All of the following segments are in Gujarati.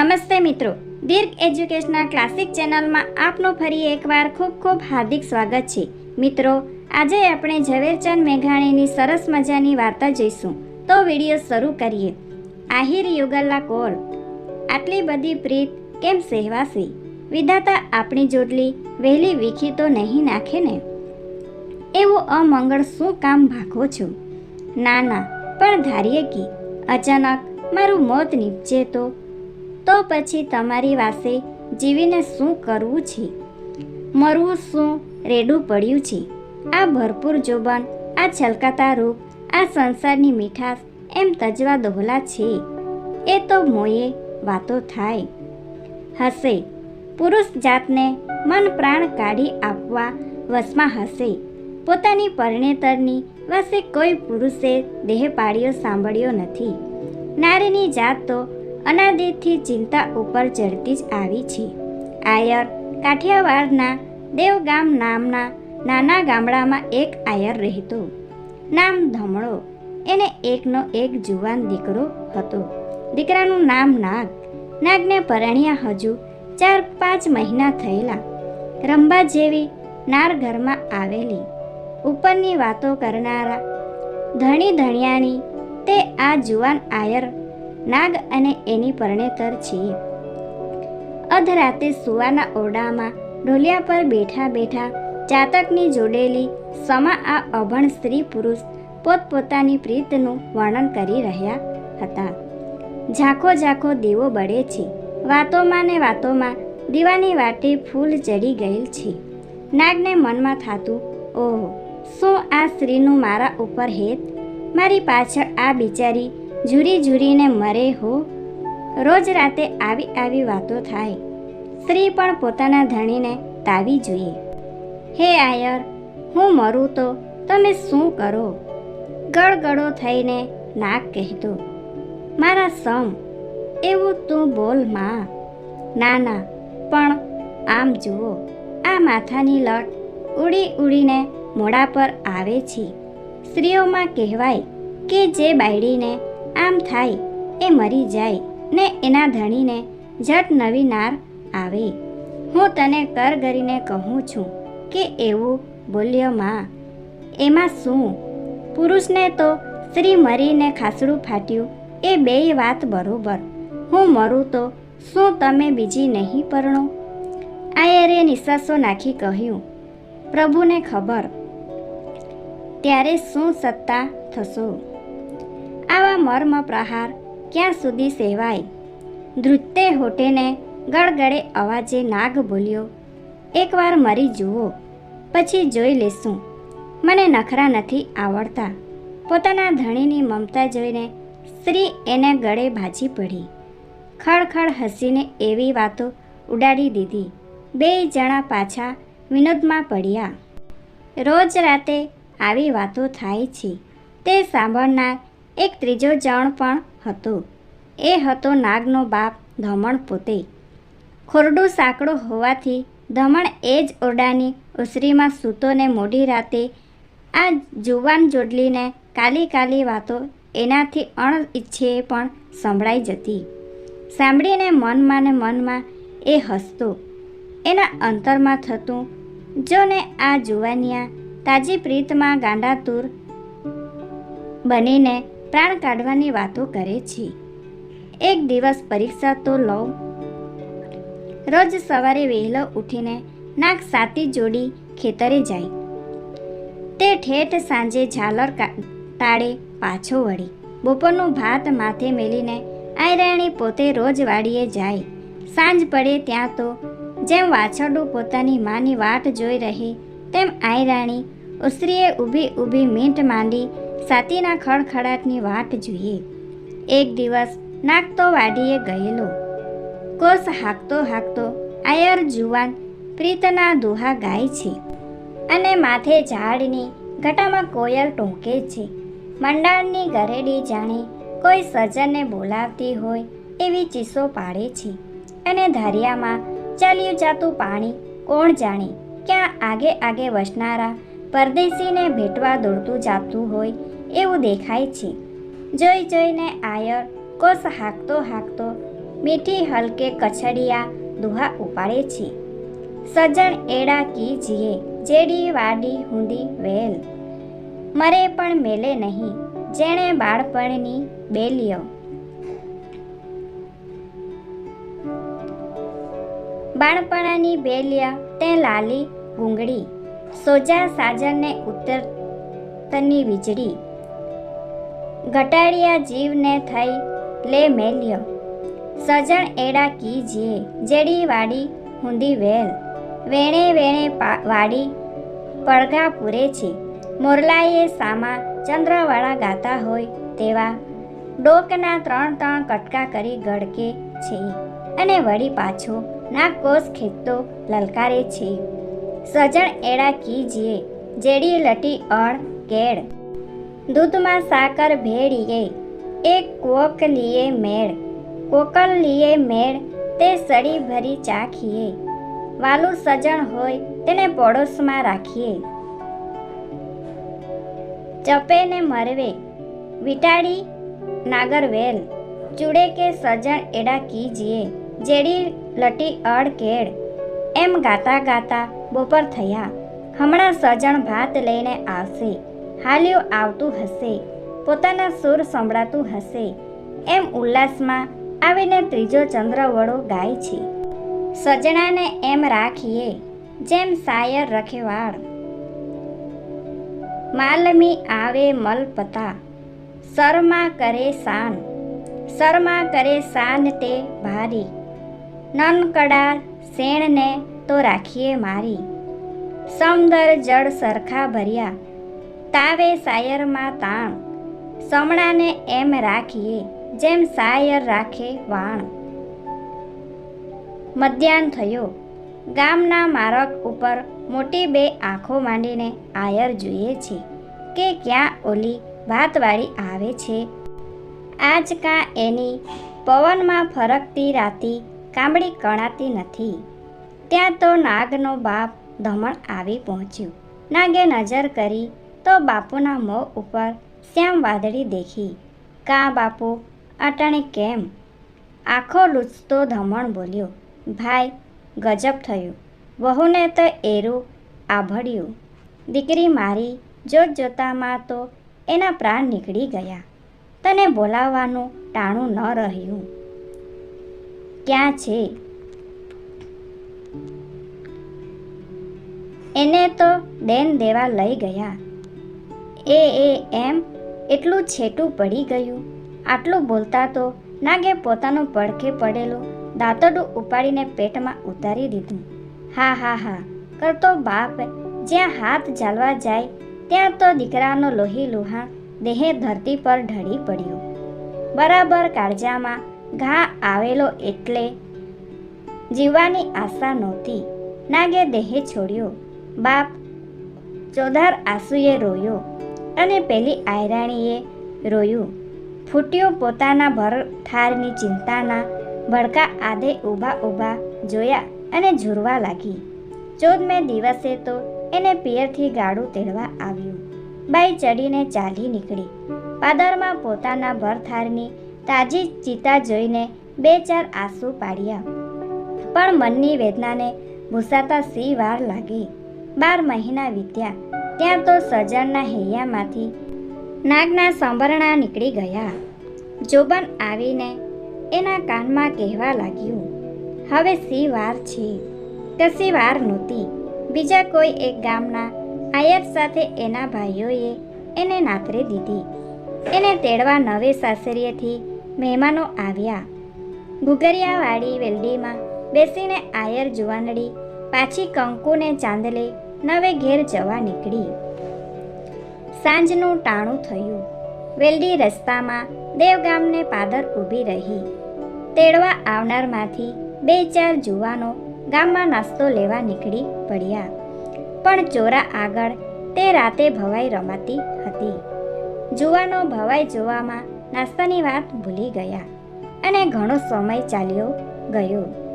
નમસ્તે મિત્રો. દીર્ઘ એજ્યુકેશનલ ક્લાસિક ચેનલમાં આપનું ફરી એકવાર ખૂબ ખૂબ હાર્દિક સ્વાગત છે. મિત્રો, આજે આપણે ઝવેરચંદ મેઘાણીની સરસ મજાની વાર્તા જોઈશું. તો વીડિયો શરૂ કરીએ. આહિર યુગલ્લા કોલ. આટલી બધી પ્રીત કેમ સહેવાશે વિધાતા આપણી જોડલી વહેલી વીખી તો નહીં નાખે ને? એવું અમંગળ શું કામ ભાગો છો? ના ના પણ ધારીએ કે. અચાનક મારું મોત નીપજે તો? તો પછી તમારી પાસે જીવીને શું કરવું છે? મરવું શું? રેડું પડ્યું છે? આ ભરપૂર જોબન, આ છલકાતા રૂપ, આ સંસારની મીઠાશ, એમ તજવા દોહલા છે. એ તો મોયે વાતો થાય. હશે પુરુષ જાતને મન પ્રાણ કાઢી આપવા વશમાં હશે પોતાની પરણેતરની વસે કોઈ પુરુષે દેહ પાડ્યો સાંભળ્યો નથી. નારીની જાત તો અનાદિથી ચિંતા ઉપર ચડતી જ આવી છે. આયર કાઠિયાવાડના દેવગામ નામના નાના ગામડામાં એક આયર રહેતો. નામ ધમણો. એને એકનો એક જુવાન દીકરો હતો. દીકરાનું નામ નાગ. નાગને પરણ્યા હજુ ચાર પાંચ મહિના થયેલા. રંભા જેવી નાર ઘરમાં આવેલી. ઉપરની વાતો કરનારા ધણી ધણિયાની તે આ જુવાન આયર નાગ અને એની પરણેતર છે અધરાતે સુવાના ઓરડામાં ઢોલિયા પર બેઠા બેઠા ચાતકની જોડેલી સમા આ અભણ સ્ત્રી પુરુષ પોતપોતાની પ્રીતનું વર્ણન કરી રહ્યા હતા. ઝાંખો ઝાંખો દીવો બળે છે. વાતોમાં ને વાતોમાં દીવાની વાટે ફૂલ ચડી ગયેલ છે. નાગને મનમાં થાતું, ઓહો, શું આ સ્ત્રીનું મારા ઉપર હેત? મારી પાછળ આ બિચારી ઝૂરી ઝૂરીને મરે હો, રોજ રાતે આવી આવી વાતો થાય. સ્ત્રી પણ પોતાના ધણીને તાવી જોઈએ. હે આયર, હું મરું તો તમે શું કરો? ગળગળો થઈને નાક કહેતો, મારા સમ, એવું તું બોલમાં. ના ના પણ આમ જુઓ, આ માથાની લટ ઉડી ઉડીને મોડા પર આવે છે. સ્ત્રીઓમાં કહેવાય કે જે બાયડીને આમ થાય, એ મરી જાય ને એના ધણીને જટ નવી નાર આવે. હું તને કર કરીને કહું છું કે એવું બોલ્યો માં. એમાં શું? પુરુષને તો સ્ત્રી મરીને ખાસડું ફાટ્યું, એ બેય વાત બરોબર. હું મરું તો શું તમે બીજી નહીં પરણો? આયરે નિશ્વાસો નાખી કહ્યું, પ્રભુને ખબર, ત્યારે શું સત્તા થશો? આવા મર્મ પ્રહાર ક્યાં સુધી સેવાય? ધ્રુતે હોટેને ગળગળે અવાજે નાગ બોલ્યો, એકવાર મરી જુઓ, પછી જોઈ લેશું. મને નખરા નથી આવડતા. પોતાના ધણીની મમતા જોઈને સ્ત્રી એને ગળે ભાજી પડી. ખડખડ હસીને એવી વાતો ઉડાડી દીધી. બે જણા પાછા વિનોદમાં પડ્યા. રોજ રાતે આવી વાતો થાય છે. તે સાંભળનાર એક ત્રીજો જણ પણ હતો. એ હતો નાગનો બાપ ધમણ પોતે. ખોરડું સાંકડું હોવાથી ધમણ એ જ ઓરડાની ઉસરીમાં સૂતોને મોડી રાતે આ જુવાન જોડલીને કાલી કાલી વાતો એનાથી અણઇચ્છે પણ સંભળાઈ જતી. સાંભળીને મનમાં ને મનમાં એ હસતો. એના અંતરમાં થતું જો ને આ જુવાનિયા તાજી પ્રીતમાં ગાંડાતુર બનીને પ્રાણ કાઢવાની વાતો કરે છે. એક દિવસ પરીક્ષા તો લઉં. રોજ સવારે વહેલો ઉઠીને નાક સાતી જોડી ખેતરે જાય. તે ઠેઠ સાંજે ઝાલર તાળે પાછો વળી. બપોરનું ભાત માથે મેલીને આયરાણી પોતે રોજ વાડીએ જાય. સાંજ પડે ત્યાં તો જેમ વાછરડું પોતાની માની વાટ જોઈ રહી, તેમ આયરાણી ઉસરીએ ઊભી ઊભી મીંટ માંડી સાતીના ખડખડાટની વાટ જોઈએ એક દિવસ નાગતો વાડીએ ગયેલો. કોસ હાકતો હાકતો આયર જુવાન પ્રીતના દુહા ગાય છે અને માથે ઝાડની ઘટામાં કોયલ ટોંકે છે. મંડાણની ગરેડી જાણે કોઈ સજ્જનને બોલાવતી હોય એવી ચીસો પાડે છે અને ધારિયામાં ચાલ્યું જાતું પાણી કોણ જાણે ક્યાં આગે આગે વસનારા પરદેશીને ભેટવા દોડતું જાતું હોય એવું દેખાય છે. જોઈ જોઈને આયર કોસ હાંકતો હાંકતો મીઠી હલકે કછડિયા દુહા ઉપાડે છે. સજણ એડા કી જીએ, જેડી વાડી હુંદી વેલ. મરે પણ મેલે નહીં, જેણે બાળપણની બેલીઓ બાળપણાની બેલિયા તે લાલી ગુંગળી. સોજા સાજનને ઉત્તરની વીજળી. ઘટાડિયા જીવને થઈ લે મેલ્ય. સજણ એડા કી જે જેડી વાડી હુંદી વેલ. વેણે વેણે વાડી પડઘા પૂરે છે. મોરલાએ સામા ચંદ્રવાળા ગાતા હોય તેવા ડોકના ત્રણ ત્રણ કટકા કરી ગળકે છે. અને વળી પાછો નાકોસ ખેંચતો લલકારે છે. સજણ એડા કીજીએ જેડી લટી અળ કેળ દૂધમાં સાકર ભેળીએ, એક કોક લીએ મેળ. કોકલ લીએ મેળ, તે સડી ભરી ચાખીએ. વાલું સજણ હોય, તેને પડોશમાં રાખીએ. ચપે ને મરવે, વિટાડી નાગરવેલ. ચૂડે કે સજણ એડા કીજીએ જેડી લટી અડ કેળ એમ ગાતા ગાતા બપોર થયા. હમણાં સજણ ભાત લઈને આવશે. હાલ્યું આવતું હશે. પોતાના સુર સંભળાતું હશે. એમ ઉલ્લાસમાં આવીને ત્રીજો ચંદ્ર વડો ગાય છે. સજણાને એમ રાખીએ, જેમ સાયર રખેવાળ. માલમી આવે મલપતા શરમા કરે સાન. શરમા કરે સાન તે ભારી. નનકડા શેણને તો રાખીએ મારી. સમદર જળ સરખા ભર્યા. તાવે સાયરમાં તાણ. સમણાને એમ રાખીએ, જેમ સાયર રાખે વાણ. મધ્યાહન થયો. ગામના મારક ઉપર મોટી બે આંખો માંડીને આયર જોઈએ છે કે ક્યાં ઓલી ભાતવાળી આવે છે. આજ કાં એની પવનમાં ફરકતી રાતી કામડી કણાતી નથી. ત્યાં તો નાગનો બાપ ધમણ આવી પહોંચ્યું. નાગે નજર કરી તો બાપુના મોં ઉપર શ્યામ વાદળી દેખી. કા બાપુ, અટાણે કેમ? આખો લૂચતો ધમણ બોલ્યો. ભાઈ, ગજબ થયું. વહુને તો એરું આભળ્યું દીકરી મારી જોત જોતામાં તો એના પ્રાણ નીકળી ગયા. તને બોલાવવાનું ટાણું ન રહ્યું. ક્યાં છે? એને તો દેન દેવા લઈ ગયા. એ એ, એમ એટલું છેટું પડી ગયું. આટલું બોલતા તો નાગે પોતાનું પડખે પડેલું દાંતડું ઉપાડીને પેટમાં ઉતારી દીધું. હા હા હા, કરતો બાપ જ્યાં હાથ ઝાલવા જાય ત્યાં તો દીકરાનો લોહી લુહાણ દેહે ધરતી પર ઢળી પડ્યો. બરાબર કાળજામાં ઘા આવેલો એટલે જીવવાની આશા નહોતી. નાગે દેહે છોડ્યો. બાપ ચોધાર આંસુએ રોયો અને પેલી આયરાણીએ રોયું. ફૂટ્યું પોતાના ભરથારની ચિંતાના ભડકા આધે ઊભા ઊભા જોયા અને ઝૂરવા લાગી. ચોદમે દિવસે તો એને પિયરથી ગાડું તેડવા આવ્યું. બાઈ ચડીને ચાલી નીકળી. પાદરમાં પોતાના ભરથારની તાજી ચિતા જોઈને બે ચાર આંસુ પાડ્યા. પણ મનની વેદનાને ભૂસાતા સી વાર લાગી. બાર મહિના વીત્યા. ત્યાં તો સજણના હૈયામાંથી નાગના સંભરણા નીકળી ગયા. જોબન આવીને એના કાનમાં કહેવા લાગ્યું, હવે સી વાર છે? કશી વાર નહોતી. બીજા કોઈ એક ગામના આયર સાથે એના ભાઈઓએ એને નાતરે દીધી. એને તેડવા નવે સાસરીએથી મહેમાનો આવ્યા. ઘુગરિયાવાળી વેલડીમાં બેસીને આયર જુવાનડી પાછી કંકુને ચાંદલે નવે ઘેર જવા નીકળી. સાંજનું ટાણું થયું. વેલડી રસ્તામાં દેવગામને પાદર ઊભી રહી. તેડવા આવનારમાંથી બે ચાર જુવાનો ગામમાં નાસ્તો લેવા નીકળી પડ્યા. પણ ચોરા આગળ તે રાતે ભવાઈ રમાતી હતી. જુવાનો ભવાઈ જોવામાં નાસ્તાની વાત ભૂલી ગયા અને ઘણો સમય ચાલ્યો ગયો.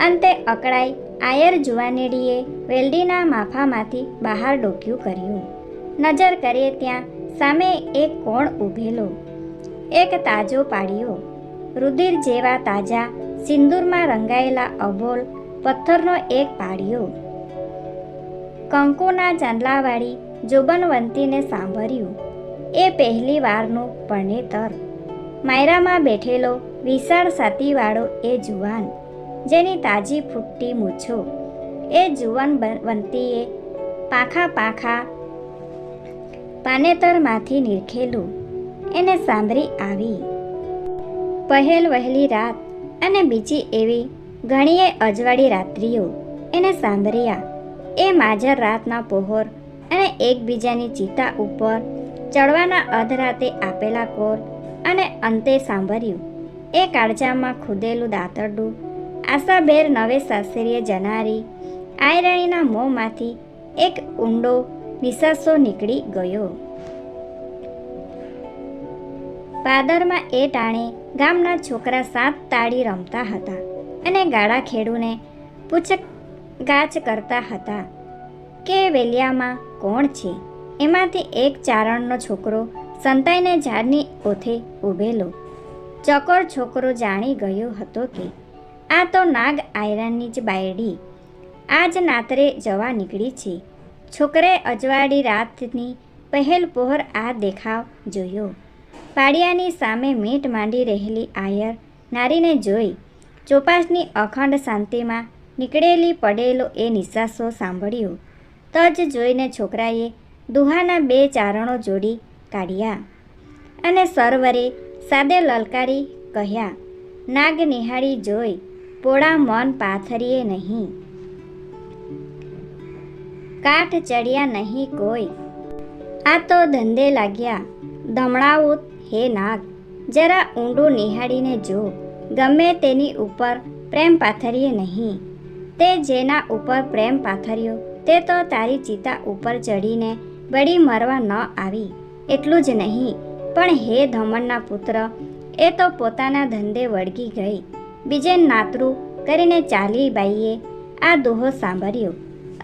અંતે અકળાઈ આયર જુવાનેડીએ વેલ્ડીના માફામાંથી બહાર ડોક્યું કર્યું. નજર કરીએ ત્યાં સામે એક કોણ ઊભેલો. એક તાજો પાડ્યો રુધિર જેવા તાજા, સિંદૂરમાં રંગાયેલા અબોલ, પથ્થરનો એક પાડ્યો કંકુના ચાંદલાવાળી જોબનવંતીને સાંભળ્યું. એ પહેલી વારનું પરણેતર માયરામાં બેઠેલો વિશાળ સાતીવાળો એ જુવાન. જેની તાજી ફૂટતી મૂછો. એ જુવાન વંતીએ પાખા પાખા પાનેતરમાંથી નીરખેલું. એને સાંભળી આવી. પહેલ વહેલી રાત અને બીજી એવી ઘણીએ અજવાળી રાત્રિઓ એને સાંભળ્યા. એ માજર રાતના પહોર અને એકબીજાની ચિતા ઉપર ચડવાના અધરાતે આપેલા કોર અને અંતે સાંભળ્યું. એ કાળજામાં ખુદેલું દાંતરડું આશાબેર નવે સાસરીએ જનારી. આયરણીના મોંમાંથી એક ઊંડો નિસાસો નીકળી ગયો. પાદરમાં એ ટાણે ગામના છોકરા સાત તાળી રમતા હતા અને ગાળા ખેડૂને પૂછગાછ કરતા હતા કે વેલિયામાં કોણ છે? એમાંથી એક ચારણનો છોકરો સંતાઈને ઝાડની ઓથે ઊભેલો ચકોર છોકરો જાણી ગયો હતો કે આ તો નાગ આયરનની જ બાયડી. આજ નાતરે જવા નીકળી છે. છોકરે અજવાળી રાતની પહેલ પહોર આ દેખાવ જોયો. પાડિયાની સામે મીટ માંડી રહેલી આયર નારીને જોઈ ચોપાસની અખંડ શાંતિમાં નીકળેલી પડેલો એ નિસાસો સાંભળ્યો. તજ જોઈને છોકરાએ દુહાના બે ચારણો જોડી કાઢ્યા અને સરોવરે સાદે લલકારી કહ્યા, નાગ નિહાળી જોઈ પોળા મન પાથરીએ નહીં. કાઠ ચડ્યા નહીં કોઈ. આ તો ધંધે લાગ્યા. ધમણાવું હે નાગ. જરા ઊંડું નિહાળીને જો. ગમે તેની ઉપર પ્રેમ પાથરીએ નહીં. તે જેના ઉપર પ્રેમ પાથર્યો, તે તો તારી ચિતા ઉપર ચડીને બળી મરવા ન આવી. એટલું જ નહીં. પણ હે ધમણના પુત્ર, એ તો પોતાના ધંધે વળગી ગઈ. બીજે નાતરું કરીને ચાલી બાઈએ આ દોહો સાંભળ્યો.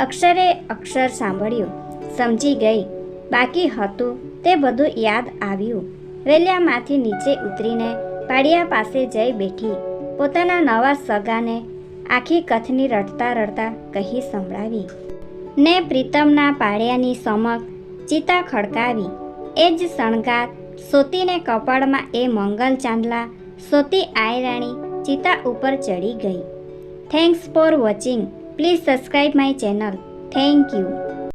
અક્ષરે અક્ષર સાંભળ્યો. સમજી ગઈ. બાકી હતું તે બધું યાદ આવ્યું. વેલિયામાંથી નીચે ઉતરીને પાડિયા પાસે જઈ બેઠી. પોતાના નવા સગાને આખી કથની રડતા રડતા કહી સંભળાવી. ને પ્રીતમના પાડિયાની સમક ચિતા ખડકાવી. એ જ શણગાર સોતીને કપાળમાં એ મંગલ ચાંદલા, સોતી આયરાણી ચિતા ઉપર ચડી ગઈ. Thanks for watching please subscribe my channel thank you